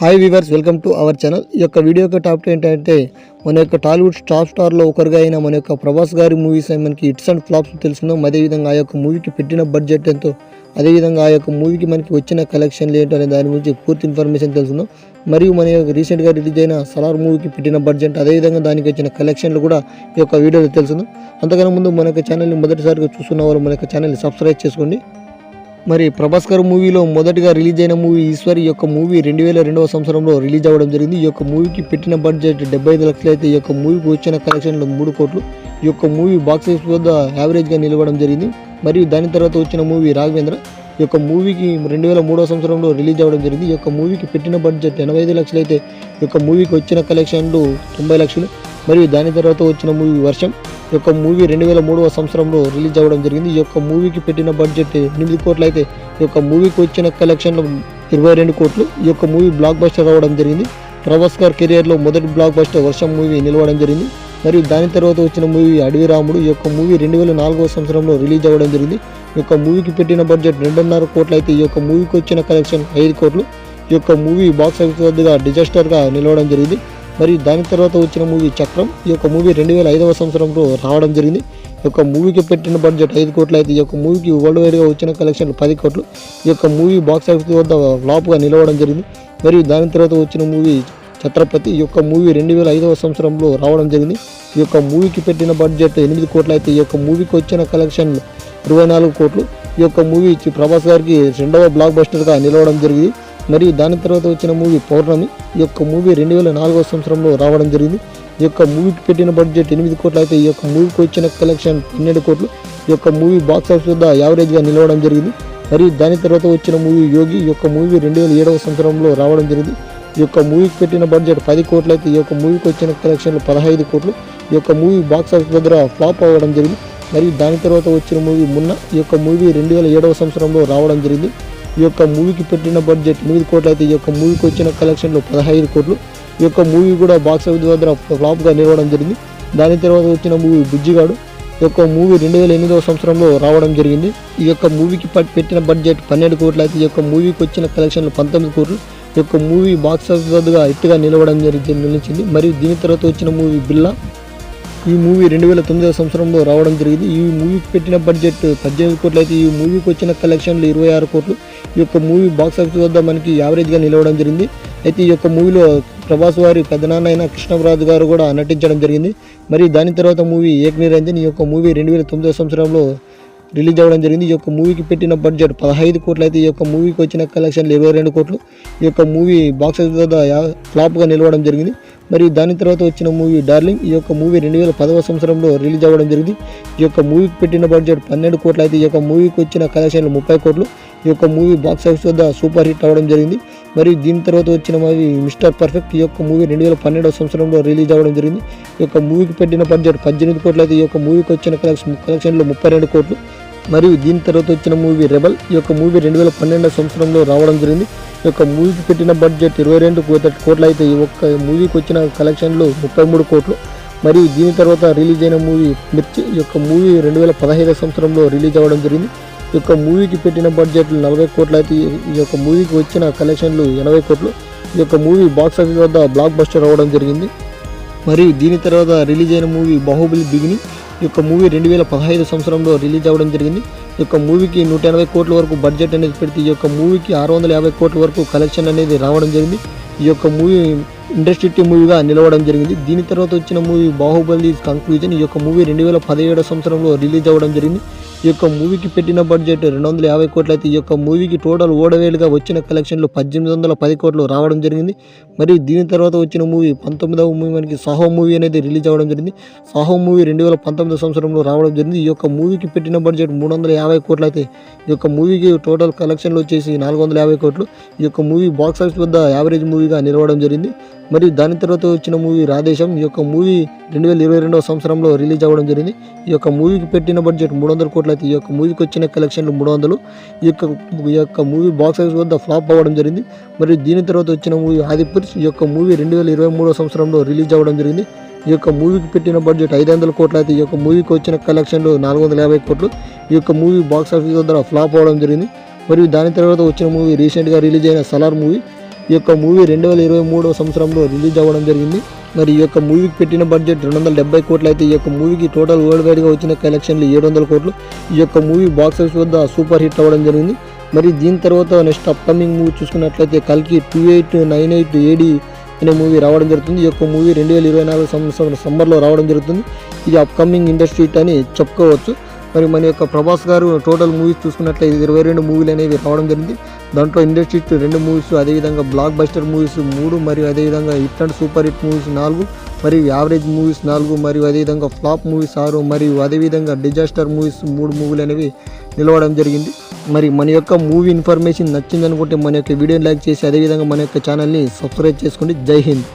Hi viewers welcome to our channel ఈ యొక్క video యొక్క టాపిక్ ఏంటంటే మన యొక్క టాలీవుడ్ స్టార్ స్టార్లో ఒకరుగా అయిన మన యొక్క ప్రభాస్ గారి మూవీస్ మనకి హిట్స్ అండ్ ఫ్లాప్స్ తెలుసుకుందాం. అదేవిధంగా ఆ యొక్క మూవీకి పెట్టిన బడ్జెట్ ఎంతో అదేవిధంగా ఆ యొక్క మూవీకి మనకి వచ్చిన కలెక్షన్లు ఏంటో అనే దాని గురించి పూర్తి ఇన్ఫర్మేషన్ తెలుసుకుందాం. మరియు మన యొక్క రీసెంట్గా రిలీజ్ అయిన సలార్ మూవీకి పెట్టిన బడ్జెట్ అదేవిధంగా దానికి వచ్చిన కలెక్షన్లు కూడా ఈ యొక్క వీడియోలో తెలుసుకుందాం. అంతకన్నా ముందు మన యొక్క ఛానల్ని మొదటిసారిగా చూస్తున్న వాళ్ళు మన యొక్క ఛానల్ని సబ్స్క్రైబ్ చేసుకోండి. మరి ప్రభాస్ గారు మూవీలో మొదటిగా రిలీజ్ అయిన మూవీ ఈశ్వరి యొక్క మూవీ రెండు వేల రెండవ సంవత్సరంలో రిలీజ్ అవ్వడం జరిగింది. ఈ యొక్క మూవీకి పెట్టిన బడ్జెట్ డెబ్బై ఐదు లక్షలు అయితే ఈ యొక్క మూవీకి వచ్చిన కలెక్షన్లు మూడు కోట్లు. ఈ యొక్క మూవీ బాక్స్ ఆఫీస్ వద్ద యావరేజ్గా నిలవడం జరిగింది. మరియు దాని తర్వాత వచ్చిన మూవీ రాఘవేంద్ర. ఈ యొక్క మూవీకి రెండు వేల మూడవ సంవత్సరంలో రిలీజ్ అవ్వడం జరిగింది. ఈ యొక్క మూవీకి పెట్టిన బడ్జెట్ ఎనభై ఐదు లక్షలు అయితే ఈ యొక్క మూవీకి వచ్చిన కలెక్షన్లు తొంభై లక్షలు. మరియు దాని తర్వాత వచ్చిన మూవీ వర్షం. ఈ యొక్క మూవీ రెండు వేల మూడవ సంవత్సరంలో రిలీజ్ అవ్వడం జరిగింది. ఈ యొక్క మూవీకి పెట్టిన బడ్జెట్ ఎనిమిది కోట్లు అయితే ఈ యొక్క మూవీకి వచ్చిన కలెక్షన్లు ఇరవై రెండు కోట్లు. ఈ యొక్క మూవీ బ్లాక్ బస్టర్ అవ్వడం జరిగింది. ప్రభాస్ గారి కెరియర్లో మొదటి బ్లాక్ బస్టర్ వర్షం మూవీ నిలవడం జరిగింది. మరియు దాని తర్వాత వచ్చిన మూవీ అడవి రాముడు. ఈ యొక్క మూవీ రెండు వేల నాలుగవ సంవత్సరంలో రిలీజ్ అవ్వడం జరిగింది. ఈ యొక్క మూవీకి పెట్టిన బడ్జెట్ రెండున్నర కోట్లు అయితే ఈ యొక్క మూవీకి వచ్చిన కలెక్షన్ ఐదు కోట్లు. ఈ యొక్క మూవీ బాక్స్ ఆఫీస్ వద్దగా డిజాస్టర్గా నిలవడం జరిగింది. మరియు దాని తర్వాత వచ్చిన మూవీ చక్రం. ఈ యొక్క మూవీ రెండు వేల ఐదవ సంవత్సరంలో రావడం జరిగింది. ఈ యొక్క మూవీకి పెట్టిన బడ్జెట్ ఐదు కోట్లు అయితే ఈ యొక్క మూవీకి వరల్డ్ వైడ్గా వచ్చిన కలెక్షన్లు పది కోట్లు. ఈ యొక్క మూవీ బాక్స్ ఆఫీస్ వద్ద ఫ్లాప్గా నిలవడం జరిగింది. మరియు దాని తర్వాత వచ్చిన మూవీ ఛత్రపతి ఈ యొక్క మూవీ రెండు వేల ఐదవ సంవత్సరంలో రావడం జరిగింది. ఈ యొక్క మూవీకి పెట్టిన బడ్జెట్ ఎనిమిది కోట్లు అయితే ఈ యొక్క మూవీకి వచ్చిన కలెక్షన్ ఇరవై నాలుగు కోట్లు. ఈ యొక్క మూవీ ప్రభాస్ గారికి రెండవ బ్లాక్ బస్టర్గా నిలవడం జరిగింది. మరియు దాని తర్వాత వచ్చిన మూవీ పౌర్ణమి ఈ యొక్క మూవీ రెండు వేల నాలుగవ సంవత్సరంలో రావడం జరిగింది. ఈ యొక్క మూవీకి పెట్టిన బడ్జెట్ ఎనిమిది కోట్లు అయితే ఈ యొక్క మూవీకి వచ్చిన కలెక్షన్ పన్నెండు కోట్లు. ఈ యొక్క మూవీ బాక్స్ ఆఫీస్ వద్ద యావరేజ్గా నిలవడం జరిగింది. మరియు దాని తర్వాత వచ్చిన మూవీ యోగి ఈ యొక్క మూవీ రెండు వేల ఏడవ సంవత్సరంలో రావడం జరిగింది. ఈ యొక్క మూవీకి పెట్టిన బడ్జెట్ పది కోట్లు అయితే ఈ యొక్క మూవీకి వచ్చిన కలెక్షన్లు పదహైదు కోట్లు. ఈ యొక్క మూవీ బాక్స్ ఆఫీస్ దగ్గర ఫ్లాప్ అవ్వడం జరిగింది. మరియు దాని తర్వాత వచ్చిన మూవీ మున్న ఈ యొక్క మూవీ రెండు వేల ఏడవ సంవత్సరంలో రావడం జరిగింది. ఈ యొక్క మూవీకి పెట్టిన బడ్జెట్ ఎనిమిది కోట్లు అయితే ఈ యొక్క మూవీకి వచ్చిన కలెక్షన్లు పదహైదు కోట్లు. ఈ యొక్క మూవీ కూడా బాక్స్ ఆఫీస్ దగ్గర ఫ్లాప్గా నిలవడం జరిగింది. దాని తర్వాత వచ్చిన మూవీ బుజ్జిగాడు. ఈ యొక్క మూవీ రెండు వేల ఎనిమిదవ సంవత్సరంలో రావడం జరిగింది. ఈ యొక్క మూవీకి పెట్టిన బడ్జెట్ పన్నెండు కోట్లు అయితే ఈ యొక్క మూవీకి వచ్చిన కలెక్షన్లు పంతొమ్మిది కోట్లు. ఈ యొక్క మూవీ బాక్స్ ఆఫీస్ వద్దగా ఎత్తుగా నిలవడం జరిగింది నిలిచింది. మరియు దీని తర్వాత వచ్చిన మూవీ బిల్లా ఈ మూవీ రెండు వేల తొమ్మిదవ సంవత్సరంలో రావడం జరిగింది. ఈ మూవీకి పెట్టిన బడ్జెట్ పద్దెనిమిది కోట్లు అయితే ఈ మూవీకి వచ్చిన కలెక్షన్లు ఇరవై ఆరు కోట్లు. ఈ యొక్క మూవీ బాక్స్ ఆఫీస్ వద్ద మనకి యావరేజ్గా నిలవడం జరిగింది. అయితే ఈ యొక్క మూవీలో ప్రభాస్ వారి పెద్దనాన్న అయిన కృష్ణరాజు గారు కూడా నటించడం జరిగింది. మరి దాని తర్వాత మూవీ ఏక్ నిరంజన్ ఈ యొక్క మూవీ రెండు వేల తొమ్మిదవ సంవత్సరంలో రిలీజ్ అవ్వడం జరిగింది ఈ యొక్క మూవీకి పెట్టిన బడ్జెట్ పదహైదు కోట్లు అయితే ఈ యొక్క మూవీకి వచ్చిన కలెక్షన్లు ఇరవై రెండు కోట్లు ఈ యొక్క మూవీ బాక్స్ ఆఫీస్ వద్ద ఫ్లాప్గా నిలవడం జరిగింది మరి దాని తర్వాత వచ్చిన మూవీ డార్లింగ్ ఈ యొక్క మూవీ రెండు వేల పదవ సంవత్సరంలో రిలీజ్ అవ్వడం జరిగింది ఈ యొక్క మూవీకి పెట్టిన బడ్జెట్ పన్నెండు కోట్లు అయితే ఈ యొక్క మూవీకి వచ్చిన కలెక్షన్లు ముప్పై కోట్లు ఈ యొక్క మూవీ బాక్స్ ఆఫీస్ వద్ద సూపర్ హిట్ అవ్వడం జరిగింది మరియు దీని తర్వాత వచ్చిన మూవీ మిస్టర్ పర్ఫెక్ట్ ఈ యొక్క మూవీ రెండు వేల పన్నెండవ సంవత్సరంలో రిలీజ్ అవ్వడం జరిగింది ఈ యొక్క మూవీకి పెట్టిన బడ్జెట్ పద్దెనిమిది కోట్లు అయితే ఈ యొక్క మూవీకి వచ్చిన కలెక్షన్ కలెక్షన్లు ముప్పై రెండు కోట్లు మరియు దీని తర్వాత వచ్చిన మూవీ రెబల్. ఈ యొక్క మూవీ రెండు వేల పన్నెండవ సంవత్సరంలో రావడం జరిగింది. ఈ యొక్క మూవీకి పెట్టిన బడ్జెట్ ఇరవై రెండు కోట్లు అయితే ఈ ఒక్క మూవీకి వచ్చిన కలెక్షన్లు ముప్పై మూడు కోట్లు. మరియు దీని తర్వాత రిలీజ్ అయిన మూవీ మిర్చి. ఈ యొక్క మూవీ రెండు వేల పదహైదు సంవత్సరంలో రిలీజ్ అవ్వడం జరిగింది. ఈ యొక్క మూవీకి పెట్టిన బడ్జెట్ నలభై కోట్లు అయితే ఈ- ఈ యొక్క మూవీకి వచ్చిన కలెక్షన్లు ఎనభై కోట్లు. ఈ యొక్క మూవీ బాక్స్ ఆఫీస్ వద్ద బ్లాక్ బస్టర్ అవ్వడం జరిగింది. మరియు దీని తర్వాత రిలీజ్ అయిన మూవీ బాహుబలి బిగినింగ్. ఈ యొక్క మూవీ రెండు వేల పదహైదు సంవత్సరంలో రిలీజ్ అవ్వడం జరిగింది. ఈ యొక్క మూవీకి నూట ఎనభై కోట్ల వరకు బడ్జెట్ అనేది పెడితే ఈ యొక్క మూవీకి ఆరు వందల యాభై కోట్ల వరకు కలెక్షన్ అనేది రావడం జరిగింది. ఈ యొక్క మూవీ ఇండస్ట్రీ మూవీగా నిలవడం జరిగింది. దీని తర్వాత వచ్చిన మూవీ బాహుబలి కంక్లూజన్ ఈ యొక్క మూవీ రెండు వేల పదిహేడు సంవత్సరంలో రిలీజ్ అవ్వడం జరిగింది. ఈ యొక్క మూవీకి పెట్టిన బడ్జెట్ రెండు వందల యాభై కోట్లు అయితే ఈ యొక్క మూవీకి టోటల్ ఓడవేలుగా వచ్చిన కలెక్షన్లు పద్దెనిమిది వందల పది కోట్లు రావడం జరిగింది. మరి దీని తర్వాత వచ్చిన మూవీ పంతొమ్మిదవ మూవీ మనకి సాహో మూవీ అనేది రిలీజ్ అవ్వడం జరిగింది. సాహో మూవీ రెండు వేల పంతొమ్మిది సంవత్సరంలో రావడం జరిగింది. ఈ యొక్క మూవీకి పెట్టిన బడ్జెట్ మూడు వందల యాభై కోట్లు అయితే ఈ యొక్క మూవీకి టోటల్ కలెక్షన్లు వచ్చేసి నాలుగు వందల యాభై కోట్లు. ఈ యొక్క మూవీ బాక్స్ ఆఫీస్ వద్ద యావరేజ్ మూవీగా నిలవడం జరిగింది. మరియు దాని తర్వాత వచ్చిన మూవీ రాధేశం. ఈ యొక్క మూవీ రెండు వేల ఇరవై రెండవ సంవత్సరంలో రిలీజ్ అవ్వడం జరిగింది. ఈ యొక్క మూవీకి పెట్టిన బడ్జెట్ మూడు వందల కోట్లు అయితే ఈ యొక్క మూవీకి వచ్చిన కలెక్షన్లు మూడు వందలు. ఈ యొక్క ఈ యొక్క మూవీ బాక్స్ ఆఫీస్ వద్ద ఫ్లాప్ అవ్వడం జరిగింది. మరియు దీని తర్వాత వచ్చిన మూవీ ఆదిపురుష్ ఈ యొక్క మూవీ రెండు వేల ఇరవై మూడవ సంవత్సరంలో రిలీజ్ అవ్వడం జరిగింది. ఈ యొక్క మూవీకి పెట్టిన బడ్జెట్ ఐదు వందల కోట్లు అయితే ఈ యొక్క మూవీకి వచ్చిన కలెక్షన్లు నాలుగు వందల యాభై కోట్లు. ఈ యొక్క మూవీ బాక్స్ ఆఫీస్ వద్ద ఫ్లాప్ అవ్వడం జరిగింది. మరియు దాని తర్వాత వచ్చిన మూవీ రీసెంట్గా రిలీజ్ అయిన సలార్ మూవీ. ఈ యొక్క మూవీ రెండు వేల ఇరవై మూడో సంవత్సరంలో రిలీజ్ అవ్వడం జరిగింది. మరి ఈ యొక్క మూవీకి పెట్టిన బడ్జెట్ రెండు వందల డెబ్బై కోట్లు అయితే ఈ యొక్క మూవీకి టోటల్ వరల్డ్ వైడ్గా వచ్చిన కలెక్షన్లు ఏడు వందల కోట్లు. ఈ యొక్క మూవీ బాక్స్ ఆఫీస్ వద్ద సూపర్ హిట్ అవ్వడం జరిగింది. మరి దీని తర్వాత నెక్స్ట్ అప్కమింగ్ మూవీ చూసుకున్నట్లయితే కల్కి two eight nine eight AD అనే మూవీ రావడం జరుగుతుంది. ఈ యొక్క మూవీ రెండు వేల ఇరవై నాలుగు సంవత్సరం సమ్మర్లో రావడం జరుగుతుంది. ఇది అప్కమింగ్ ఇండస్ట్రీ అని చెప్పుకోవచ్చు. మరి మన యొక్క ప్రభాస్ గారు టోటల్ మూవీస్ చూసుకున్నట్లయితే ఇరవై రెండు మూవీలు అనేవి రావడం జరిగింది. దాంట్లో ఇండస్ట్రీ రెండు మూవీస్ అదేవిధంగా బ్లాక్ బస్టర్ మూవీస్ మూడు మరియు అదేవిధంగా hit and super hit movies నాలుగు మరియు యావరేజ్ మూవీస్ నాలుగు మరియు అదేవిధంగా ఫ్లాప్ మూవీస్ ఆరు మరియు అదేవిధంగా డిజాస్టర్ మూవీస్ మూడు మూవీలు అనేవి నిలవడం జరిగింది. మరి మన యొక్క మూవీ ఇన్ఫర్మేషన్ నచ్చిందనుకుంటే మన యొక్క వీడియోని లైక్ చేసి అదేవిధంగా మన యొక్క ఛానల్ని సబ్స్క్రైబ్ చేసుకోండి జై హింద్.